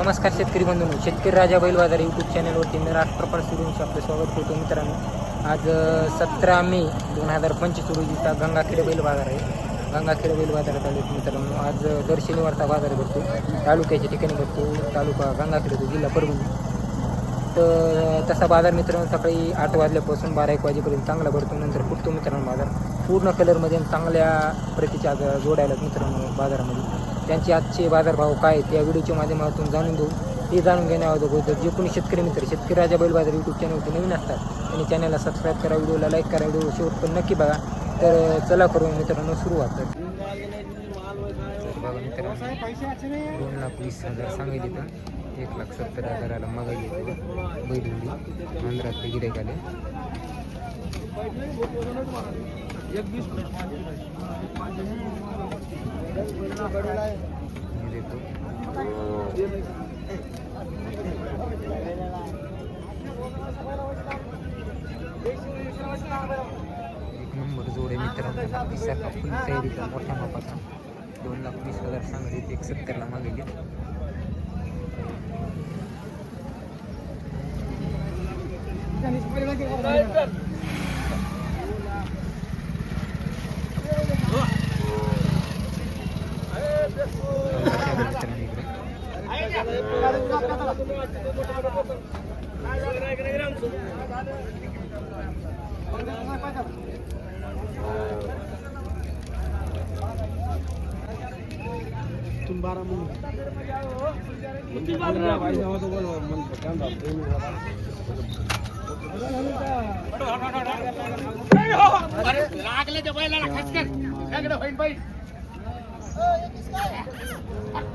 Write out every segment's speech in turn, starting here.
नमस्कार शेतकरी बंधूंनो शेतकरी राजा बैल बाजार यूट्यूब चॅनलवरती मी राष्ट्रपाल सुरूंशी आपलं स्वागत करतो मित्रांनो. आज सतरा मे दोन हजार पंचवीस रोजीचा गंगाखेड बैल बाजार आहे. गंगाखेड बैल बाजारात आलो मित्रांनो. आज दर शनिवारचा बाजार भरतो. तालुक्याच्या ठिकाणी भरतो. तालुका गंगाखेड होतो जिल्हा परभणी. तर तसा बाजार मित्रांनो सकाळी आठ वाजल्यापासून बारा एक वाजेपर्यंत चांगला भरतो. नंतर फुटतो मित्रांनो बाजार. पूर्ण कलरमध्ये चांगल्या प्रतीच्या जोडायला मित्रांनो बाजारामध्ये. त्यांचे आजचे बाजारभाव काय आहेत या व्हिडिओच्या माध्यमातून जाणून घेऊ. हे जाणून घेण्याअगोदर जे कोणी शेतकरी मित्र शेतकरी राजा बैल बाजार यूट्यूब चॅनलवरती नवीन असतात त्यांनी चॅनलला सबस्क्राईब करा व्हिडिओला लाईक करा व्हिडिओ शेवट पण नक्की बघा. तर चला करू मित्रांनो सुरुवात. तर बघा मित्रांनो दोन लाख वीस हजार सांगितले तर एक लाख सत्तर हजाराला मागायली येते बैलगुडी मंदिरातले गिरायक आले. एक नंबर जोडे आहे मित्रांनो फुल तयारीचा मोठ्या मापाचा दोन लाख वीस हजार सांगली एक सत्तरला मागेले Thank you. लागले बैलाला सगळं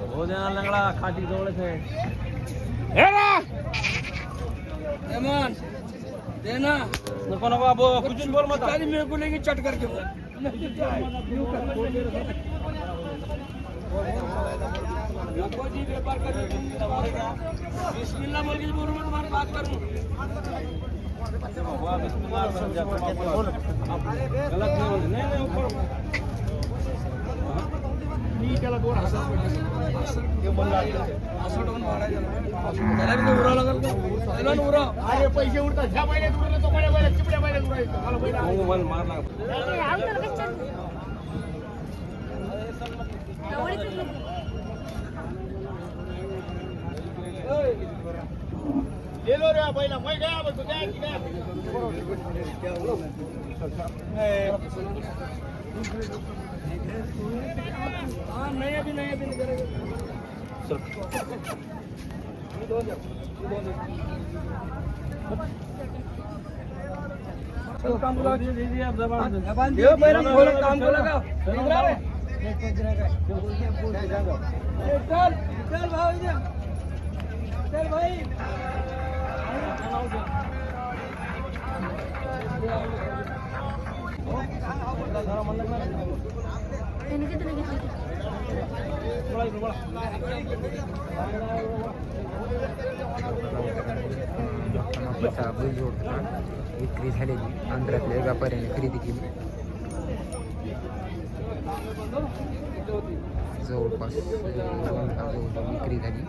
हो देणार लंगडा खाटी जवळच आहे देना नको नको बाबू कुठून बोल मत ताली मेरे चट करके बोल जी व्यापार कर बिस्मिल्लाह बोल के बोल मत मार बात करूं गलत नाही बोल नाही नाही ऊपर मी त्याला दोन हजार त्याला बी उरा लागल का त्याला न उरा अरे पैसे उरतात ह्या महिन्यात उरले तो महिन्यात महिन्यात चिपड्या महिन्यात उरायचं मला मला मार लाग ले लो रे बैला मै गया बस गया की नहीं अभी नहीं अभी करेंगे काम बोला ये बैला काम को लगा विक्री झालेली आंध्रातल्या व्यापाऱ्याने खरेदी केली जवळपास दोन जवळ विक्री झाली.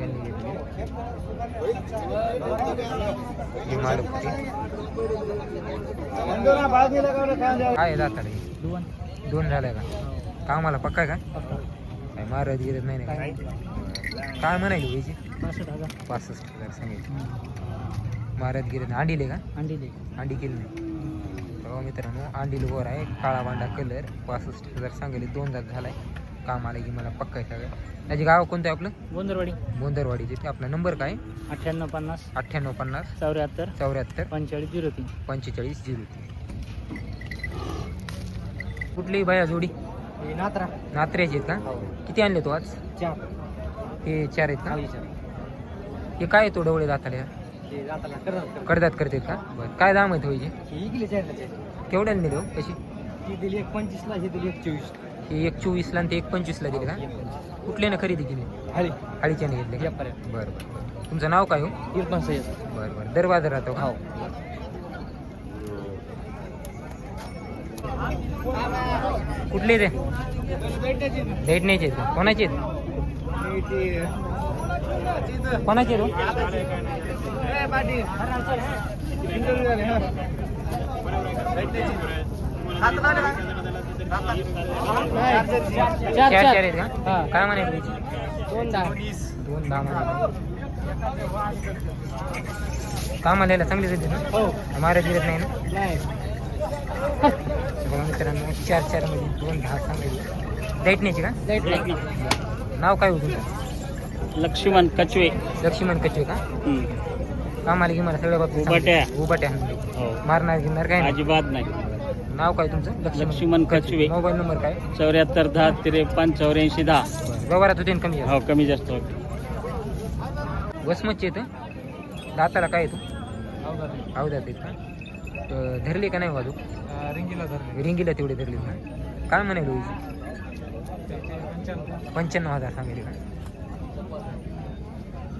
यांनी घेतली. काय जाता रे दोन झाल्या का? कामाला पक्का आहे का? काय मारत गिरत नाही काय? काय पासष्ट हजार. पासष्ट हजार सांगितलं. मारत गिरत अंडीले का? अंडी अंडी केली नाही. बघा मित्रांनो अंडील वर आहे काळा बांडा कलर पासष्ट हजार सांगितले दोन दात झालाय. काम आलं की मला पक्का आहे सगळं. त्याचे गाव कोणतं आहे आपलं? गोंदरवाडी गोंदरवाडी तिथे आपला नंबर काय? अठ्ठ्याण्णव पन्नास. अठ्ठ्याण्णव पन्नास. चौऱ्याहत्तर. चौऱ्याहत्तर. पंचेचाळीस झिरो तीन. पंचेचाळीस झिरो तीन. कुठली बाया जोडी? नात्रा. नात्र्याची आहेत का? किती आणले तो आज? चार. हे चार आहेत का? हे काय तो डवळे दाताले? कडदात करतात का? बरं. काय दाम आहे व्हायचे केवढ्याला हो कशी ही दिली एक पंचवीसला ही दिली एक चोवीस. हे एक चोवीसला आणि ते एक पंचवीसला दिले का? कुठले ना खरेदी केली? हळी. हाळीच्याने घेतले का? बरं बरं. तुमचं नाव काय हो? इरफान सय्यद. बरं बरं. दर बाजार राहतो का? हो. कुठले ते? भेटण्याचे आहेत का? कोणाचे आहेत? कोणाचे आहेत चार चार आहेत का? काय म्हणाले दोन दहा दोन दहा म्हणाले. कामाला चांगली देते ना? हो. महाराज देत नाही ना? बघा मित्रांनो चार चारमध्ये दोन दहा सांगायचे दैटण्याची का? नाव काय होतं? लक्ष्मण कचवे. लक्ष्मण कच्चे का? कामाला की मला सगळ्या बाबतीत उबाट्या. सांगितलं. उबाट्या हो. मारणार गिरणार काय नाही. अजिबात नाही. नाव काय तुमचं? लक्ष्मण. कचवे. मोबाईल नंबर काय? चौऱ्याहत्तर दहा त्रेपन्न चौऱ्याऐंशी दहा. व्यवहारात होते ना कमी हो कमी जास्त होते. वसमतचे येतं दाताला काय येतो अवधात आहेत का? अं, धरले का नाही वाजू रिंगीला धरले. रिंगीला तेवढे धरले काय म्हणाल पंच्याण्णव हजार सांगेल का?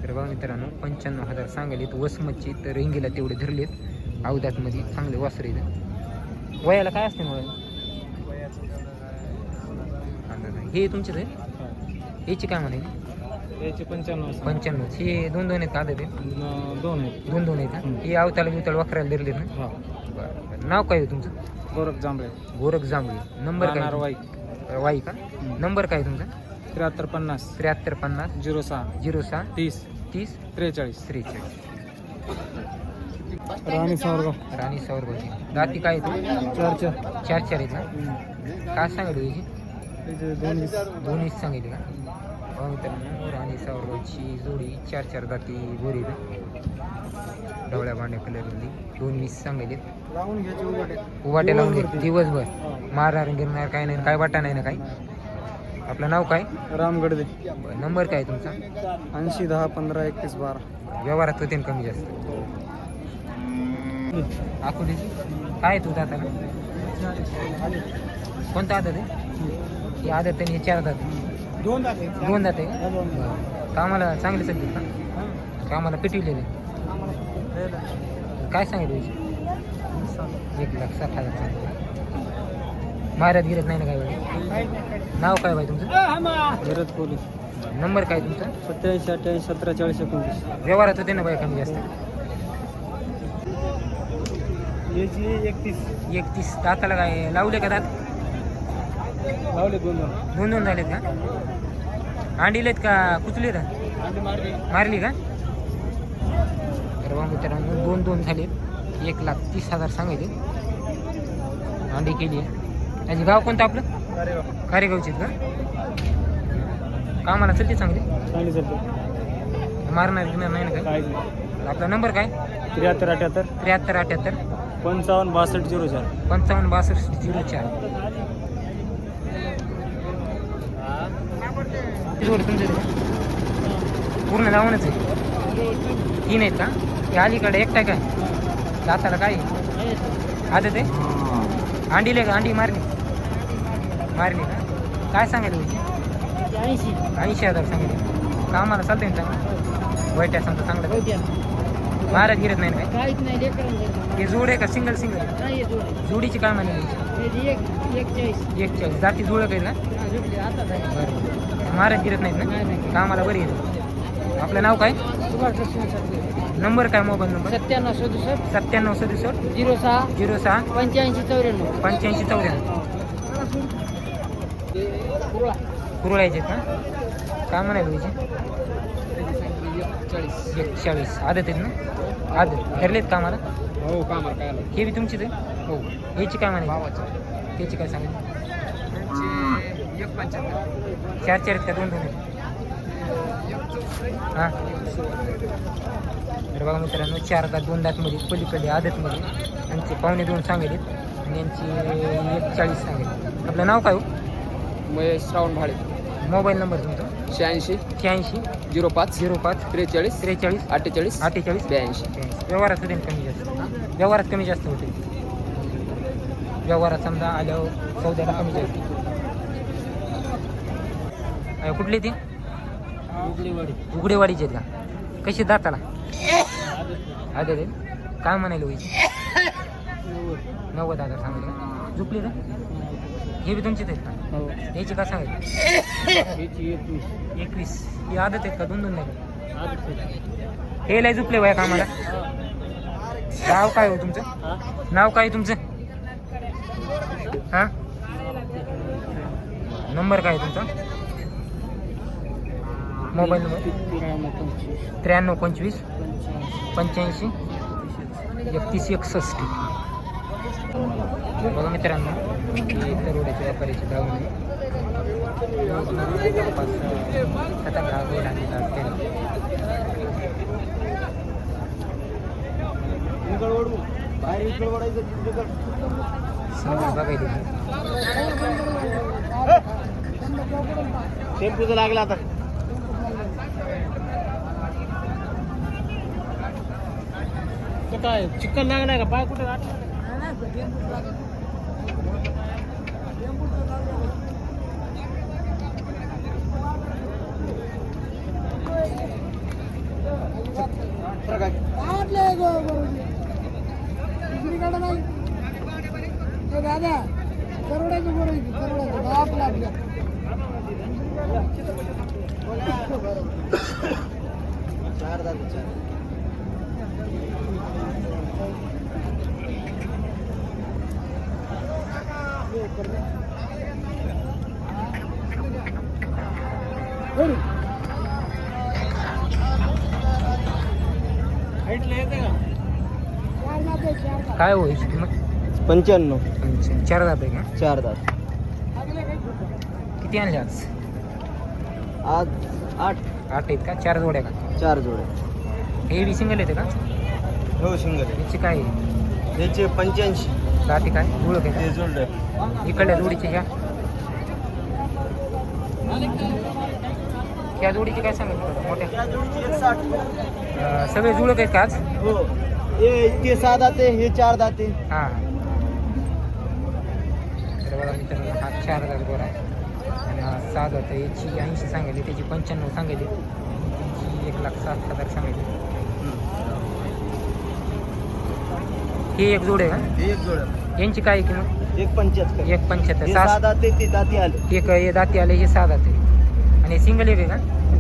तर बघा मित्रांनो पंच्याण्णव हजार सांगेल वसमतची तर रिंगीला तेवढे धरलेत. अवधातमध्ये चांगले वासरे वयाला काय असते वय हे तुमचेच आहे? याची काय म्हणाली याचे पंच्याण्णव पंच्याण्णव. हे दोन दोन आहेत का आदत आहे? दोन आहेत. दोन दोन आहेत का? हे अवताला बिवताला वाकरायला धरलेत ना? बरं. नाव काय आहे तुमचं? गोरख जांभळे. गोरख जांभळी. नंबर काय? वाई. का? नंबर काय तुमचा? त्र्याहत्तर पन्नास. त्र्याहत्तर पन्नास. झिरो सहा. झिरो सहा. तीस. तीस? त्रेचाळीस. त्रेचाळीस. राणी सावरगाव. राणी सावरगावची दाती काय आहे चार चार. चार चार आहेत ना? काय सांगितलं याची त्याचे दोन वीस दोन्हीच सांगितले का? हो मित्रांनो राणी सावरगावची जोडी चार चार दाती गोरी डवळ्या भांड्या कलरमध्ये दोन वीस सांगितले लावून घ्यायचे उघडे उवाटे लावून घे दिवसभर. मारणार गिरणार काय नाही काय वाटा नाही ना काय आपलं नाव काय? रामगडदे बरं, नंबर काय तुमचा? ऐंशी दहा पंधरा एकतीस बारा. व्यवहारात होते ना कमी जास्त. आकुलीची? काय तू दाताला कोणता आदत आहे? ही आदत आणि हे चार दात. दोन दोन दात आहे? का? बरं. कामाला चांगले सध्या का? कामाला पिटविलेले काय सांगितलं याची? एक लाख साठ हजार सांगितलं. महाराज गिरत नाही ना काय वेळी नाव काय बाई तुमचं? भरत कोहली नंबर काय तुमचा? सत्याऐंशी अठ्ठ्याऐंशी सतरा चाळीस एकोणतीस. व्यवहारात होते ना बाई कमी जास्त? एकतीस. एकतीस. दाताला काय लावले का दात? लावले दोन दोन. दोन दोन झालेत का? अंडीलेत का कुचले का मारली. का? तर बा मित्रांनो दोन दोन झालेत. एक लाख तीस हजार सांगायचे. अंडी केली आहे. त्याचे गाव कोणतं आपलं? कारेगावचे का? कामाला चलते चांगले? चांगली चालते. मारणार गिरणार नाही ना काय आपला नंबर काय? त्र्याहत्तर अठ्याहत्तर. त्र्याहत्तर अठ्याहत्तर. पंचावन्न बासष्ट झिरो चार. पंचावन्न बासष्ट झिरो चार? पूर्ण लावूनच आहे. तीन आहेत का? ते अलीकडे एकटा काय? दाताला काय? आता ते अंडीले का? अंडी मारली? मारली का? काय सांगायला ऐंशी. ऐंशी हजार सांगितले. कामाला चालतंय ना चांगलं? आहे समजा चांगलं महाराज गिरत नाही ना काय? काहीच नाही हे जोड आहे का? Single single? नाही आहे जोड जोडीची काय म्हणाली एक चाळीस जाती जुळक आहे ना? महाराज गिरत नाहीत नाही, ना. कामाला बरी येते आपलं नाव काय? नंबर काय? Mobile number? सत्त्याण्णव सदुसष्ट. सत्त्याण्णव सदुसष्ट. झिरो सहा. झिरो सहा. पंच्याऐंशी चौऱ्याण्णव. पंच्याऐंशी चौऱ्याण्णव. कुरळायचे का? काय तुझे चाळीस एकचाळीस. आदत आहेत ना? आदत. धरलेत कामाला हो कामाला काय हे बी तुमचीच आहे हो. याची काय म्हणाली? त्याची काय सांगितली चार चार आहेत का? दोन दोन आहेत? हां. तर बघा मित्रांनो चार दात दोन दातमध्ये पलीकडे आदतमध्ये यांचे पावणे दोन सांगेल आणि यांची एक चाळीस सांगेल आपलं नाव काय हो? महेश श्रावण भाडे मोबाईल नंबर तुमचा? शहाऐंशी. शहाऐंशी. झिरो पाच. झिरो पाच. त्रेचाळीस. त्रेचाळीस. अठ्ठेचाळीस. अठ्ठेचाळीस. ब्याऐंशी. होते ना कमी जास्त. व्यवहारात कमी जास्त होते. व्यवहारात समजा आल्यावर चौद्याला कमी जास्त. कुठली ती? उघडेवाडीचे आहेत का? कशी दाताला? आहे काय म्हणायला होईल? नव्वद हजार सांगितलं. झोपली का? हे बी तुमचेच आहेत का? हो. याची का सांगायची याची एकवीस. एकवीस. ही आदत आहेत का? दोन दोन नाही हे लय झोपले वया कामाला. नाव काय हो तुमचं? नाव काय तुमचं? हा? नंबर काय आहे तुमचा? Mobile number? त्र्याण्णव पंचवीस. पंच्याऐंशी. एकतीस एकसष्ट. बघा मित्रांनो ही दरोड्याच्या व्यापाऱ्याची दावणी जवळपास सात टेम्पूचं लागला आता. कुठं आहे चिकन लागलाय का? पाय कुठे? गाठला दादा करोडाचं बरोबर करोडाचं बाप लागलं चार दादा चार. काय हो किंमत? पंच्याण्णव. चार जात आहे का? चार दात. किती आणले आज? आज आठ. आठ आहेत का? चार जोड्या का? चार जोडे हे बी सिंगल येते का? हो सिंगल याची काय आहे? याचे पंच्याऐंशी. जाती काय? ओळख आहे इकडल्या जोडीची ह्या ह्या जोडीची काय सांगायचं मोठ्या. अं, सगळे जुळत आहेत का आज? हो. हे ते सहा दाते हे चार दाते. हां. तर बघा मित्रांनो हा चार हजार गोरा आहे. आणि हा सहा जात. याची ऐंशी सांगितली त्याची पंच्याण्णव सांगितली त्याची एक लाख सात हजार सांगितली ही एक जोड आहे का? हे एक जोड. यांची काय किंमत? एक पंच्याहत्तर. एक पंच्याहत्तर. हे सहा ते दाती आले. एक हे दाती आले हे सहा दाते आणि सिंगल एक आहे का?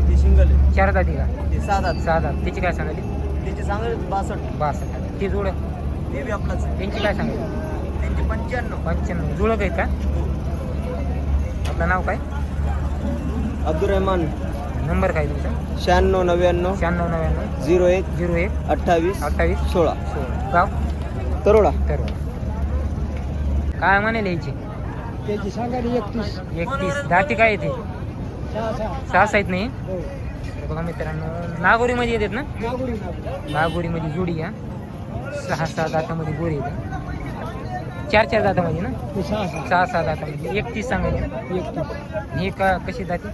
ते सिंगल आहे. चार दाती का? ते दात सहा दात त्याची काय सांगायची? त्याचे सांगले बासष्ट. बासष्ट. ती जुळ ते बी आपलाच आहे. त्यांची काय सांगायची? त्यांचे पंच्याण्णव. पंच्याण्णव. जुळक आहेत का? आपलं नाव काय? अब्दुल रहमान नंबर काय तुमचा? शहाण्णव नव्याण्णव. शहाण्णव नव्याण्णव. झिरो एक. झिरो एक. अठ्ठावीस. अठ्ठावीस. सोळा. सोळा. गाव? तरोडा. तर काय म्हणेल यायची त्याची सांगायला एकतीस. एकतीस. दाती काय येते सहा आहेत नाही? हो. बघा मित्रांनो नागोरीमध्ये येतात ना? नागुरी नागुरी. नागोरीमध्ये जोडी या. सहा सहा दातामध्ये गोरी येते चार चार दातामध्ये ना? ते सहा सहा. दातामध्ये. एकतीस सांगायचे एकतीस. हे का कशी जाते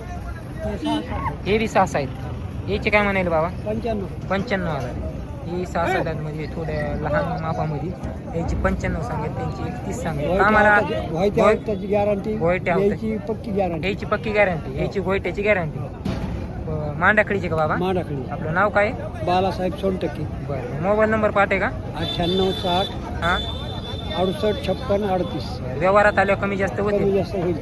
हे बी सहा. सहा आहेत याचे काय म्हणाले बाबा? पंच्याण्णव. पंच्याण्णव हजार. ही सहा सहा दातामध्ये थोड्या लहान मापामध्ये याची पंच्याण्णव सांगेल त्यांची एकतीस सांगेल. आम्हाला गॅरंटी गोयट्या होत्या. याची पक्की गॅरंटी याची पक्की गॅरंटी याची गोयट्याची गॅरंटी मांडाखडीची का बाबा? माडाखळी. आपलं नाव काय? बालासाहेब सोनटक्के. बरं मोबाईल नंबर आहे का? अठ्ठ्याण्णव साठ हां? अडुसष्ट छप्पन अडतीस. व्यवहारात आल्यावर कमी जास्त होते जास्त होईल.